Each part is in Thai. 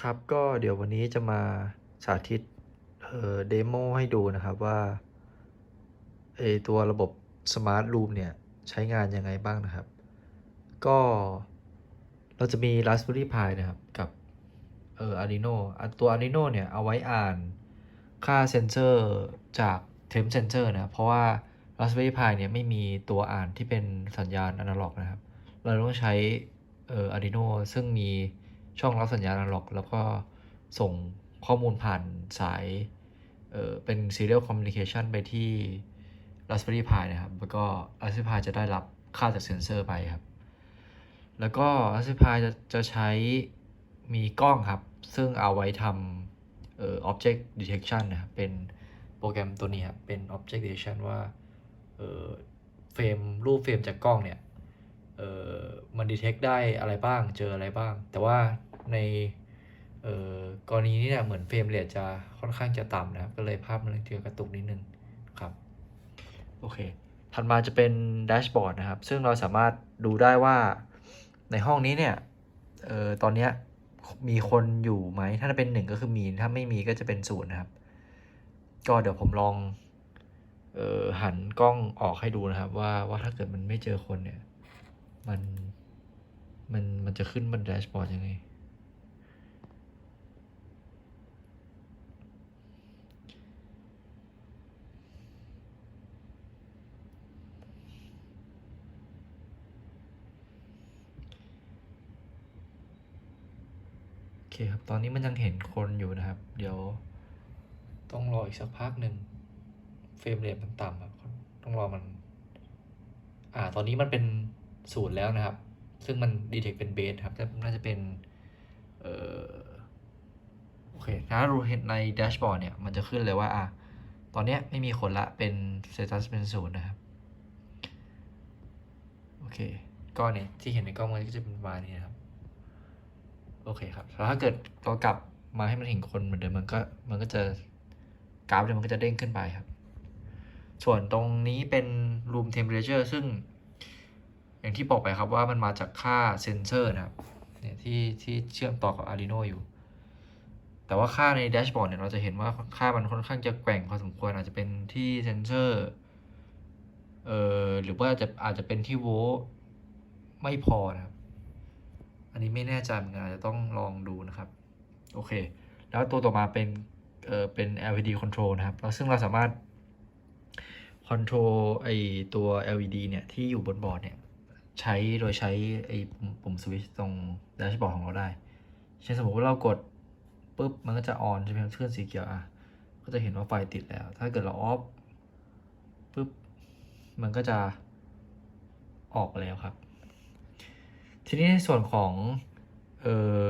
ครับก็เดี๋ยววันนี้จะมาสาธิตเอ่อเดโมให้ดูนะครับว่าเอตัวระบบ Smart Room เนี่ย ใช้งานยังไงบ้างนะครับ ก็เราจะมี Raspberry Pi นะครับ กับเอ่อ Arduino ตัว Arduino เนี่ย เอาไว้อ่านค่าเซนเซอร์จาก Temp Sensor นะครับเพราะว่า Raspberry Pi เนี่ย ไม่มีตัวอ่านที่เป็นสัญญาณอนาล็อกนะครับ เราต้องใช้เอ่อ Arduino ซึ่งมี ช่องรับสัญญาณอนาล็อก แล้วก็ส่งข้อมูลผ่านสายเอ่อเป็น serial communication ไปที่ Raspberry Pi นะครับ แล้วก็ Raspberry Pi จะได้รับค่าจากเซนเซอร์ไปครับ แล้วก็ Raspberry Pi จะจะใช้มีกล้องครับ ซึ่งเอาไว้ทำเอ่อ object detection นะครับ เป็นโปรแกรมตัวนี้ครับ เป็น object detection ว่าเอ่อเฟรมรูปเฟรมจากกล้องเนี่ยเอ่อมันดีเทคได้อะไรบ้างเจออะไรบ้าง แต่ว่า ในกรณีนี้เนี่ยเหมือนเฟรมเรทจะค่อนข้างจะต่ำนะครับ ก็เลยภาพมันจะกระตุกนิดนึงครับ โอเค ถัดมาจะเป็นแดชบอร์ดนะครับ ซึ่งเราสามารถดูได้ว่าในห้องนี้เนี่ยเอ่อตอนเนี้ยมีคนอยู่ไหม ถ้าเป็นหนึ่งก็คือมี ถ้าไม่มีก็จะเป็นศูนย์นะครับ ก็เดี๋ยวผมลองเอ่อหันกล้องออกให้ดูนะครับ ว่าว่าถ้าเกิดมันไม่เจอคนเนี่ย มันมันมันจะขึ้นบนแดชบอร์ดยังไง คครับ ตอนนี้มันยังเห็นคนอยู่นะครับ เดี๋ยว ต้องรออีกสักพักหนึ่งเฟรมเรทมันต่ำครับ ต้องรอมัน อ่า ตอนนี้มันเป็นศูนย์แล้วนะครับ ซึ่งมันดีเทคเป็นเบสครับแต่น่าจะเป็น เอ่อ โอเค ถ้าเราเห็นในแดชบอร์ดเนี่ย มันจะขึ้นเลยว่า อะ ตอนเนี้ยไม่มีคนละ เป็น status เป็นศูนย์นะครับ โอเค ก็เนี่ยที่เห็นในกล้องมันก็จะเป็นประมาณนี้นะครับ โอเคครับแล้วถ้าเกิดเรากลับมาให้มันเห็นคนเหมือนเดิมมันก็มันก็จะกราฟเนี่ยมันก็จะเด้งขึ้นไปครับ ส่วนตรงนี้เป็น room temperature ซึ่ง อย่างที่บอกไปครับว่ามันมาจากค่าเซนเซอร์นะครับเนี่ยที่ที่เชื่อมต่อกับ Arduino อยู่ แต่ว่าค่าในแดชบอร์ดเนี่ยเราจะเห็นว่าค่ามันค่อนข้างจะแกว่งพอสมควรอาจจะเป็นที่เซนเซอร์เอ่อหรือว่าจะอาจจะเป็นที่โวลต์ไม่พอนะครับ อันนี้ไม่แน่ใจเหมือนกันอาจจะต้องลองดูนะครับ โอเค แล้วตัวต่อมาเป็นเอ่อเป็น LED control นะครับแล้วซึ่งเราสามารถ control ไอตัว LED เนี่ย ที่อยู่บนบอร์ดเนี่ย ใช้โดยใช้ไอปุ่มปุ่มสวิตช์ตรงแดชบอร์ดของเราได้เช่นสมมติว่าเรากดปุ๊บมันก็จะออนใช่ไหมครับเคลื่อนสีเขียวอะก็จะเห็นว่าไฟติดแล้ว ถ้าเกิดเราออฟปุ๊บมันก็จะออกแล้วครับ ทีนี้ในส่วนของเออ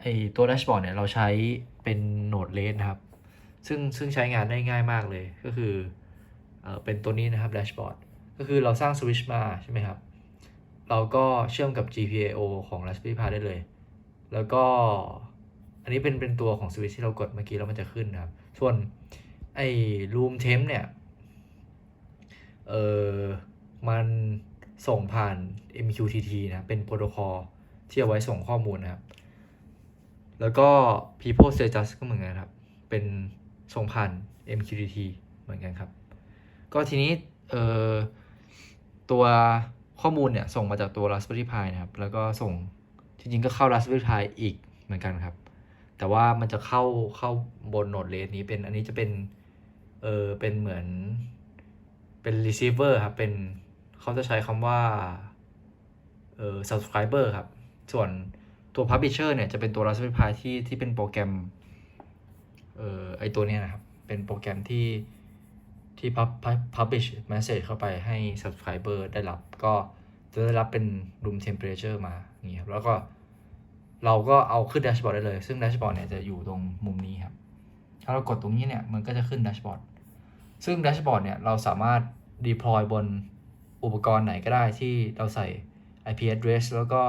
ไอตัวแดชบอร์ดเนี่ยเราใช้เป็นโหนดเลสนะครับ ซึ่งซึ่งใช้งานได้ง่ายมากเลยก็คือเออเป็นตัวนี้นะครับแดชบอร์ดก็คือเราสร้างสวิตช์มาใช่ไหมครับ เราก็เชื่อมกับ GPIO ของ Raspberry Pi ได้เลย แล้วก็อันนี้เป็นเป็นตัวของสวิตช์ที่เรากดเมื่อกี้แล้วมันจะขึ้นนะครับ ส่วนไอ้ Room Temp เนี่ย เออมัน ส่งผ่าน MQTT นะเป็นโปรโตคอลที่เอาไว้ส่งข้อมูลนะครับ แล้วก็ people status ก็เหมือนกันครับ เป็นส่งผ่าน MQTT เหมือนกันครับ ก็ทีนี้เอ่อตัวข้อมูลเนี่ยส่งมาจากตัว Raspberry Pi นะครับ แล้วก็ส่งจริงๆก็เข้า Raspberry Pi อีกเหมือนกันครับ แต่ว่ามันจะเข้าเข้าบนโนดเลสนี้เป็นอันนี้จะเป็นเออเป็นเหมือนเป็น receiver ครับ เป็น เขาจะใช้คำว่าเออ subscriber ครับ ส่วนตัว publisher เนี่ยจะเป็นตัว Raspberry Pi ที่ที่เป็นโปรแกรมเอ่อไอตัวเนี้ยนะครับ เป็นโปรแกรมที่ที่ pub publish message เข้าไปให้ subscriber ได้รับ ก็จะได้รับเป็น room temperature มาอย่างนี้ครับแล้วก็เราก็เอาขึ้นแดชบอร์ดได้เลย ซึ่งแดชบอร์ดเนี่ยจะอยู่ตรงมุมนี้ครับ ถ้าเรากดตรงนี้เนี่ย มันก็จะขึ้นแดชบอร์ด ซึ่งแดชบอร์ดเนี่ย เราสามารถ deploy บน อุปกรณ์ไหนก็ได้ที่เราใส่ IP address แล้วก็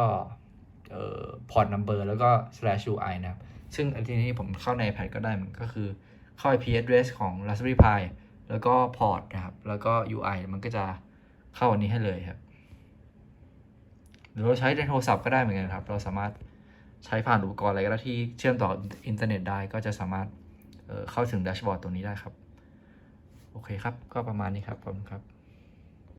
เอ่อ port number แล้วก็ slash ui นะครับ ซึ่งอันที่นี้ผมเข้าใน iPad ก็ได้มันก็คือเข้า IP address ของ Raspberry Pi แล้วก็ port นะครับ แล้วก็ UI มันก็จะเข้าอันนี้ให้เลยครับ หรือเราใช้ในโทรศัพท์ก็ได้เหมือนกันครับ เราสามารถใช้ผ่านอุปกรณ์อะไรก็ได้ที่เชื่อมต่ออินเทอร์เน็ตได้ก็จะสามารถเเข้าถึงแดชบอร์ดตัวนี้ได้ครับ โอเคครับ ก็ประมาณนี้ครับขอบคุณครับ